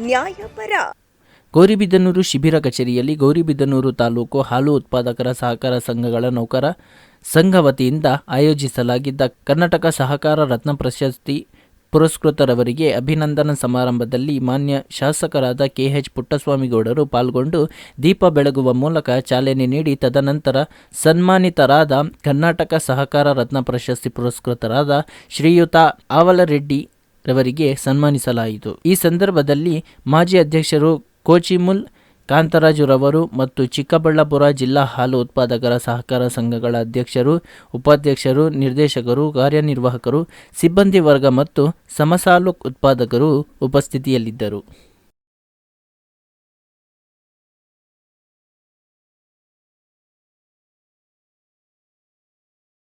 ನ್ಯಾಯಪರ. ಗೌರಿಬಿದನೂರು ಶಿಬಿರ ಕಚೇರಿಯಲ್ಲಿ ಗೌರಿಬಿದನೂರು ತಾಲೂಕು ಹಾಲು ಉತ್ಪಾದಕರ ಸಹಕಾರ ಸಂಘಗಳ ನೌಕರ ಸಂಘ ವತಿಯಿಂದ ಆಯೋಜಿಸಲಾಗಿದ್ದ ಕರ್ನಾಟಕ ಸಹಕಾರ ರತ್ನ ಪ್ರಶಸ್ತಿ ಪುರಸ್ಕೃತರವರಿಗೆ ಅಭಿನಂದನಾ ಸಮಾರಂಭದಲ್ಲಿ ಮಾನ್ಯ ಶಾಸಕರಾದ ಕೆಎಚ್ ಪುಟ್ಟಸ್ವಾಮಿಗೌಡರು ಪಾಲ್ಗೊಂಡು ದೀಪ ಬೆಳಗುವ ಮೂಲಕ ಚಾಲನೆ ನೀಡಿ ತದನಂತರ ಸನ್ಮಾನಿತರಾದ ಕರ್ನಾಟಕ ಸಹಕಾರ ರತ್ನ ಪ್ರಶಸ್ತಿ ಪುರಸ್ಕೃತರಾದ ಶ್ರೀಯುತ ಆವಲರೆಡ್ಡಿ ರವರಿಗೆ ಸನ್ಮಾನಿಸಲಾಯಿತು. ಈ ಸಂದರ್ಭದಲ್ಲಿ ಮಾಜಿ ಅಧ್ಯಕ್ಷರು ಕೋಚಿಮುಲ್ ಕಾಂತರಾಜುರವರು ಮತ್ತು ಚಿಕ್ಕಬಳ್ಳಾಪುರ ಜಿಲ್ಲಾ ಹಾಲು ಉತ್ಪಾದಕರ ಸಹಕಾರ ಸಂಘಗಳ ಅಧ್ಯಕ್ಷರು, ಉಪಾಧ್ಯಕ್ಷರು, ನಿರ್ದೇಶಕರು, ಕಾರ್ಯನಿರ್ವಾಹಕರು, ಸಿಬ್ಬಂದಿ ವರ್ಗ ಮತ್ತು ಸಮಸಾಲು ಉತ್ಪಾದಕರು ಉಪಸ್ಥಿತಿಯಲ್ಲಿದ್ದರು.